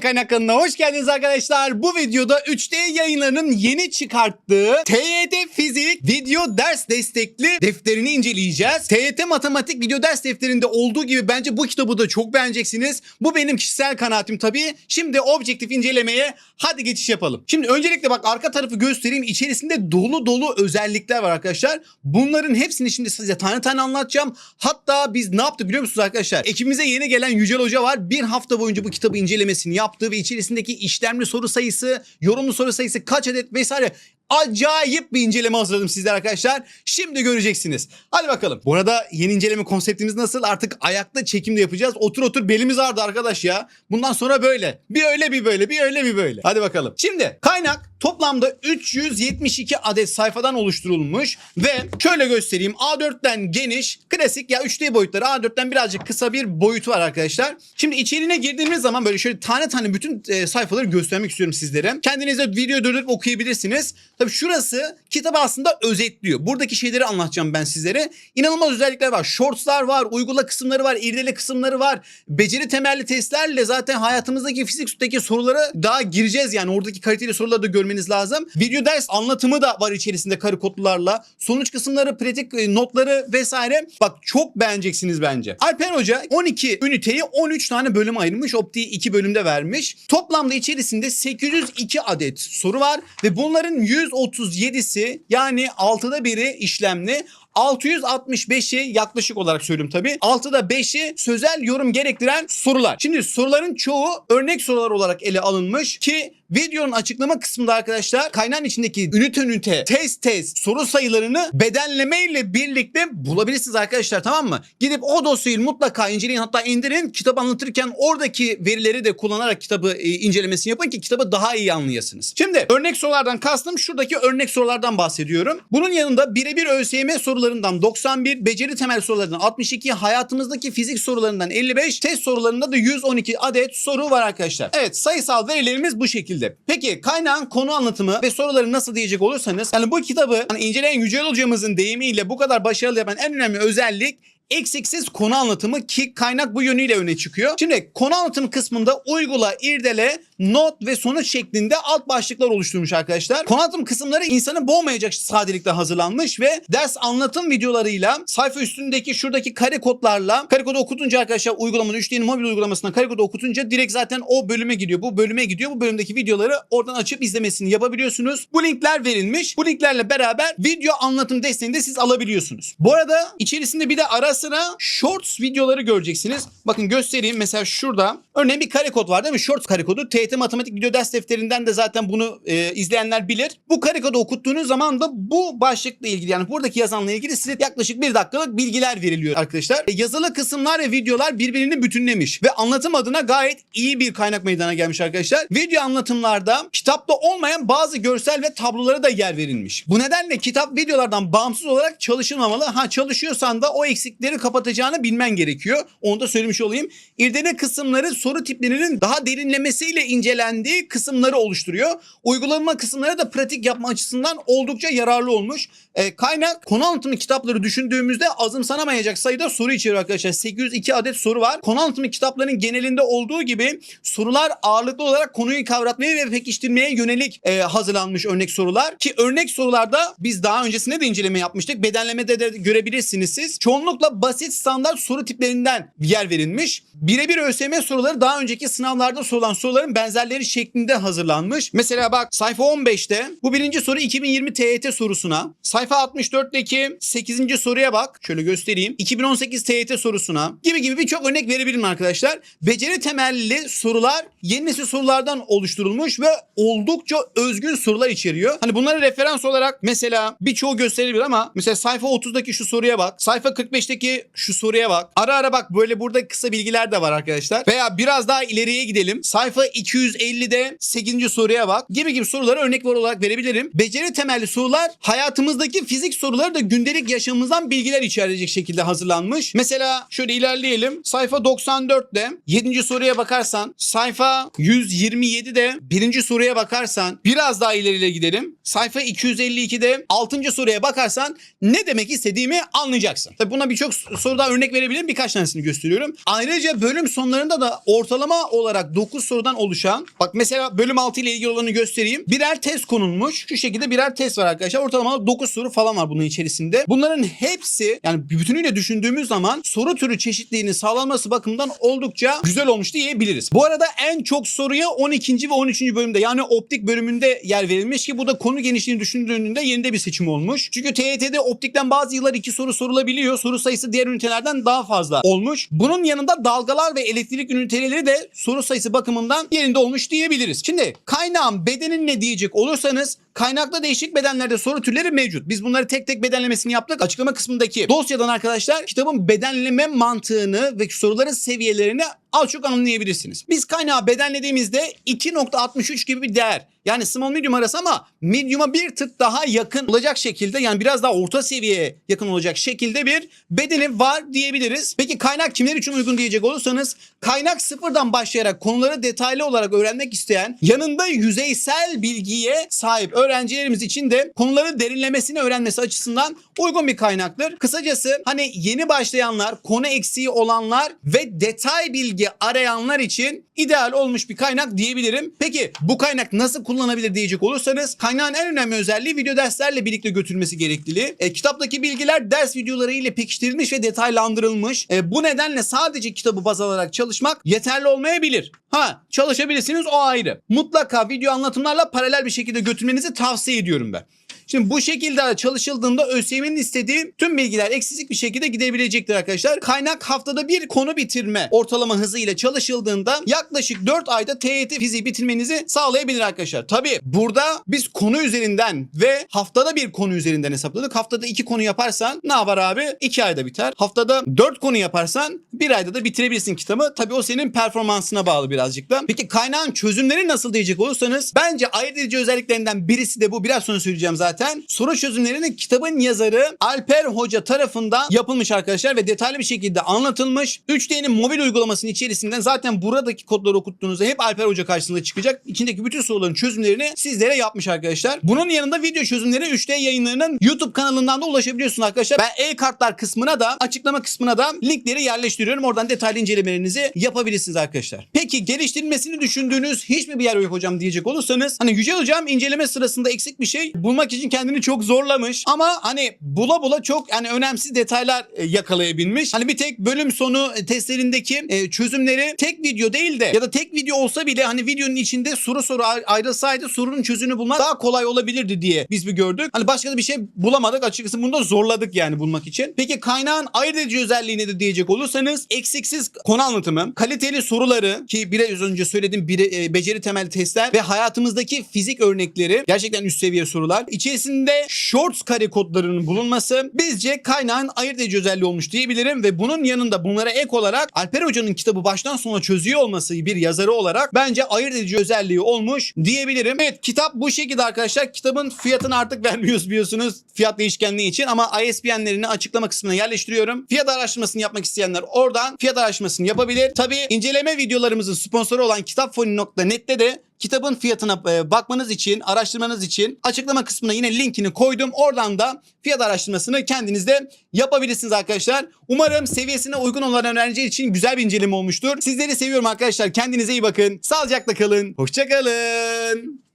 Kaynak kanalına hoş geldiniz arkadaşlar. Bu videoda 3D yayınlarının yeni çıkarttığı TYT Fizik video ders destekli defterini inceleyeceğiz. TYT Matematik video ders defterinde olduğu gibi bence bu kitabı da çok beğeneceksiniz. Bu benim kişisel kanaatim tabii. Şimdi objektif incelemeye hadi geçiş yapalım. Şimdi öncelikle bak arka tarafı göstereyim. İçerisinde dolu dolu özellikler var arkadaşlar. Bunların hepsini şimdi size tane tane anlatacağım. Hatta biz ne yaptık biliyor musunuz arkadaşlar? Ekibimize yeni gelen Yücel Hoca var. Bir hafta boyunca bu kitabı incelemesini yaptı ve içerisindeki işlemli soru sayısı, yorumlu soru sayısı kaç adet vesaire acayip bir inceleme hazırladım sizler arkadaşlar. Şimdi göreceksiniz. Hadi bakalım. Bu arada yeni inceleme konseptimiz nasıl? Artık ayakta çekimde yapacağız. Otur otur belimiz ağrıdı arkadaş ya. Bundan sonra böyle. Bir öyle bir böyle bir öyle bir böyle. Hadi bakalım. Şimdi kaynak toplamda 372 adet sayfadan oluşturulmuş ve şöyle göstereyim. A4'ten geniş, klasik ya 3D boyutları A4'ten birazcık kısa bir boyutu var arkadaşlar. Şimdi içeriğine girdiğimiz zaman böyle şöyle tane tane bütün e, sayfaları göstermek istiyorum sizlere. Kendinize video durdurup okuyabilirsiniz. Tabii şurası kitabı aslında özetliyor. Buradaki şeyleri anlatacağım ben sizlere. İnanılmaz özellikler var. Shortslar var, uygula kısımları var, irdele kısımları var. Beceri temelli testlerle zaten hayatımızdaki fizikteki sorulara daha gireceğiz yani. Oradaki kaliteli soruları da görmeniz lazım. Video ders anlatımı da var içerisinde karı kodlarla. Sonuç kısımları, pratik e, notları vesaire. Bak çok beğeneceksiniz bence. Alper Hoca 12 üniteyi 13 tane bölüm ayırmış. Optiği 2 bölümde vermiş. Toplamda içerisinde 802 adet soru var ve bunların 137'si yani 6'da biri işlemli. 665'i yaklaşık olarak söyleyeyim tabii. 6'da 5'i sözel yorum gerektiren sorular. Şimdi soruların çoğu örnek sorular olarak ele alınmış ki videonun açıklama kısmında arkadaşlar kaynağın içindeki ünite ünite test test soru sayılarını bedenleme ile birlikte bulabilirsiniz arkadaşlar tamam mı? Gidip o dosyayı mutlaka inceleyin hatta indirin kitap anlatırken oradaki verileri de kullanarak kitabı e, incelemesini yapın ki kitabı daha iyi anlayasınız. Şimdi örnek sorulardan kastım şuradaki örnek sorulardan bahsediyorum. Bunun yanında birebir ÖSYM sorularından 91, beceri temel sorularından 62, hayatımızdaki fizik sorularından 55, test sorularında da 112 adet soru var arkadaşlar. Evet sayısal verilerimiz bu şekilde. Peki kaynağın konu anlatımı ve soruları nasıl diyecek olursanız yani bu kitabı hani inceleyen Yücel hocamızın deyimiyle bu kadar başarılı yapan en önemli özellik eksiksiz konu anlatımı ki kaynak bu yönüyle öne çıkıyor. Şimdi konu anlatım kısmında uygula, irdele, not ve sonuç şeklinde alt başlıklar oluşturmuş arkadaşlar. Konu anlatım kısımları insanı boğmayacak sadelikte hazırlanmış ve ders anlatım videolarıyla sayfa üstündeki şuradaki kare kodlarla kare kodu okutunca arkadaşlar uygulamanın 3D'nin mobil uygulamasından kare kodu okutunca direkt zaten o bölüme gidiyor. Bu bölüme gidiyor. Bu bölümdeki videoları oradan açıp izlemesini yapabiliyorsunuz. Bu linkler verilmiş. Bu linklerle beraber video anlatım desteğini de siz alabiliyorsunuz. Bu arada içerisinde bir de ara sıra shorts videoları göreceksiniz. Bakın göstereyim. Mesela şurada örneğin bir kare kod var değil mi? Shorts kare kodu. TYT Matematik Video Ders Defterinden de zaten bunu e, izleyenler bilir. Bu kare kodu okuttuğunuz zaman da bu başlıkla ilgili yani buradaki yazanla ilgili size yaklaşık bir dakikalık bilgiler veriliyor arkadaşlar. E, yazılı kısımlar ve videolar birbirini bütünlemiş ve anlatım adına gayet iyi bir kaynak meydana gelmiş arkadaşlar. Video anlatımlarda kitapta olmayan bazı görsel ve tablolara da yer verilmiş. Bu nedenle kitap videolardan bağımsız olarak çalışılmamalı. Ha çalışıyorsan da o eksikleri kapatacağını bilmen gerekiyor. Onu da söylemiş olayım. İrdele kısımları soru tiplerinin daha derinlemesiyle incelendiği kısımları oluşturuyor. Uygulama kısımları da pratik yapma açısından oldukça yararlı olmuş. E, kaynak konu anlatımı kitapları düşündüğümüzde azımsanamayacak sayıda soru içeriyor arkadaşlar. 802 adet soru var. Konu anlatımı kitaplarının genelinde olduğu gibi sorular ağırlıklı olarak konuyu kavratmaya ve pekiştirmeye yönelik e, hazırlanmış örnek sorular. Ki örnek sorularda biz daha öncesinde de inceleme yapmıştık. Bedenlemede de görebilirsiniz siz. Çoğunlukla basit standart soru tiplerinden yer verilmiş. Birebir ÖSYM soruları daha önceki sınavlarda sorulan soruların benzerleri şeklinde hazırlanmış. Mesela bak sayfa 15'te bu birinci soru 2020 TYT sorusuna. Sayfa 64'teki 8. soruya bak. Şöyle göstereyim. 2018 TYT sorusuna gibi gibi birçok örnek verebilirim arkadaşlar. Beceri temelli sorular yeni nesil sorulardan oluşturulmuş ve oldukça özgün sorular içeriyor. Hani bunları referans olarak mesela birçoğu gösterilebilir ama mesela sayfa 30'daki şu soruya bak. Sayfa 45'teki şu soruya bak. Ara ara bak böyle burada kısa bilgiler de var arkadaşlar. Veya biraz daha ileriye gidelim. Sayfa 250'de 8. soruya bak. Gibi gibi soruları örnek olarak verebilirim. Beceri temelli sorular hayatımızdaki fizik soruları da gündelik yaşamımızdan bilgiler içerecek şekilde hazırlanmış. Mesela şöyle ilerleyelim. Sayfa 94'te 7. soruya bakarsan sayfa 127'de 1. soruya bakarsan biraz daha ileriye gidelim. Sayfa 252'de 6. soruya bakarsan ne demek istediğimi anlayacaksın. Tabii buna birçok soru daha örnek verebilirim. Birkaç tanesini gösteriyorum. Ayrıca bölüm sonlarında da ortalama olarak 9 sorudan oluşan bak mesela bölüm 6 ile ilgili olanı göstereyim. Birer test konulmuş. Şu şekilde birer test var arkadaşlar. Ortalama 9 soru falan var bunun içerisinde. Bunların hepsi yani bütünüyle düşündüğümüz zaman soru türü çeşitliliğinin sağlanması bakımından oldukça güzel olmuş diyebiliriz. Bu arada en çok soruya 12. ve 13. bölümde yani optik bölümünde yer verilmiş ki bu da konu genişliğini düşündüğünde yerinde bir seçim olmuş. Çünkü TYT'de optikten bazı yıllar iki soru sorulabiliyor. Soru sayısı diğer ünitelerden daha fazla olmuş. Bunun yanında dalgalar ve elektrik üniteleri de soru sayısı bakımından yerinde olmuş diyebiliriz. Şimdi kaynağın bedenin ne diyecek olursanız kaynakta değişik bedenlerde soru türleri mevcut. Biz bunları tek tek bedenlemesini yaptık. Açıklama kısmındaki dosyadan arkadaşlar kitabın bedenleme mantığını ve soruların seviyelerini az çok anlayabilirsiniz. Biz kaynağı bedenlediğimizde 2.63 gibi bir değer. Yani small medium arası ama medium'a bir tık daha yakın olacak şekilde yani biraz daha orta seviyeye yakın olacak şekilde bir bedeni var diyebiliriz. Peki kaynak kimler için uygun diyecek olursanız kaynak sıfırdan başlayarak konuları detaylı olarak öğrenmek isteyen yanında yüzeysel bilgiye sahip öğrencilerimiz için de konuları derinlemesine öğrenmesi açısından uygun bir kaynaktır. Kısacası hani yeni başlayanlar, konu eksiği olanlar ve detay bilgi arayanlar için ideal olmuş bir kaynak diyebilirim. Peki bu kaynak nasıl kullanılabilir diyecek olursanız kaynağın en önemli özelliği video derslerle birlikte götürülmesi gerekliliği. E, kitaptaki bilgiler ders videoları ile pekiştirilmiş ve detaylandırılmış. E, bu nedenle sadece kitabı baz alarak çalışmak yeterli olmayabilir. Ha çalışabilirsiniz o ayrı. Mutlaka video anlatımlarla paralel bir şekilde götürmenizi tavsiye ediyorum ben. Şimdi bu şekilde çalışıldığında ÖSYM'nin istediği tüm bilgiler eksizik bir şekilde gidebilecektir arkadaşlar. Kaynak haftada bir konu bitirme ortalama hızıyla çalışıldığında yaklaşık 4 ayda TYT fiziği bitirmenizi sağlayabilir arkadaşlar. Tabi burada biz konu üzerinden ve haftada bir konu üzerinden hesapladık. Haftada 2 konu yaparsan ne yapar abi? 2 ayda biter. Haftada 4 konu yaparsan 1 ayda da bitirebilirsin kitabı. Tabi o senin performansına bağlı birazcık da. Peki kaynağın çözümleri nasıl diyecek olursanız bence ayırt edici özelliklerinden birisi de bu. Biraz sonra söyleyeceğim zaten. Soru çözümlerinin kitabın yazarı Alper Hoca tarafından yapılmış arkadaşlar ve detaylı bir şekilde anlatılmış. 3D'nin mobil uygulamasının içerisinden zaten buradaki kodları okuttuğunuzda hep Alper Hoca karşısında çıkacak. İçindeki bütün soruların çözümlerini sizlere yapmış arkadaşlar. Bunun yanında video çözümleri 3D yayınlarının YouTube kanalından da ulaşabiliyorsunuz arkadaşlar. Ben e-kartlar kısmına da açıklama kısmına da linkleri yerleştiriyorum. Oradan detaylı incelemelerinizi yapabilirsiniz arkadaşlar. Peki geliştirilmesini düşündüğünüz hiç mi bir yer yok hocam diyecek olursanız hani Yücel hocam inceleme sırasında eksik bir şey bulmak için kendini çok zorlamış ama hani bula bula çok yani önemsiz detaylar e, yakalayabilmiş. Hani bir tek bölüm sonu e, testlerindeki e, çözümleri tek video değil de ya da tek video olsa bile hani videonun içinde soru soru ay- ayrılsaydı sorunun çözümünü bulmak daha kolay olabilirdi diye biz bir gördük. Hani başka da bir şey bulamadık açıkçası bunu da zorladık yani bulmak için. Peki kaynağın ayırt edici özelliği nedir diyecek olursanız eksiksiz konu anlatımı, kaliteli soruları ki biraz önce söylediğim bir, e, beceri temel testler ve hayatımızdaki fizik örnekleri gerçekten üst seviye sorular. İçerisinde shorts kare kodlarının bulunması bizce kaynağın ayırt edici özelliği olmuş diyebilirim ve bunun yanında bunlara ek olarak Alper Hoca'nın kitabı baştan sona çözüyor olması bir yazarı olarak bence ayırt edici özelliği olmuş diyebilirim. Evet kitap bu şekilde arkadaşlar. Kitabın fiyatını artık vermiyoruz biliyorsunuz fiyat değişkenliği için ama ISBN'lerini açıklama kısmına yerleştiriyorum. Fiyat araştırmasını yapmak isteyenler oradan fiyat araştırmasını yapabilir. Tabi inceleme videolarımızın sponsoru olan kitapfoni.net'te de kitabın fiyatına e, bakmanız için, araştırmanız için açıklama kısmına yine linkini koydum. Oradan da fiyat araştırmasını kendiniz de yapabilirsiniz arkadaşlar. Umarım seviyesine uygun olan öğrenci için güzel bir inceleme olmuştur. Sizleri seviyorum arkadaşlar. Kendinize iyi bakın. Sağlıcakla kalın. Hoşçakalın.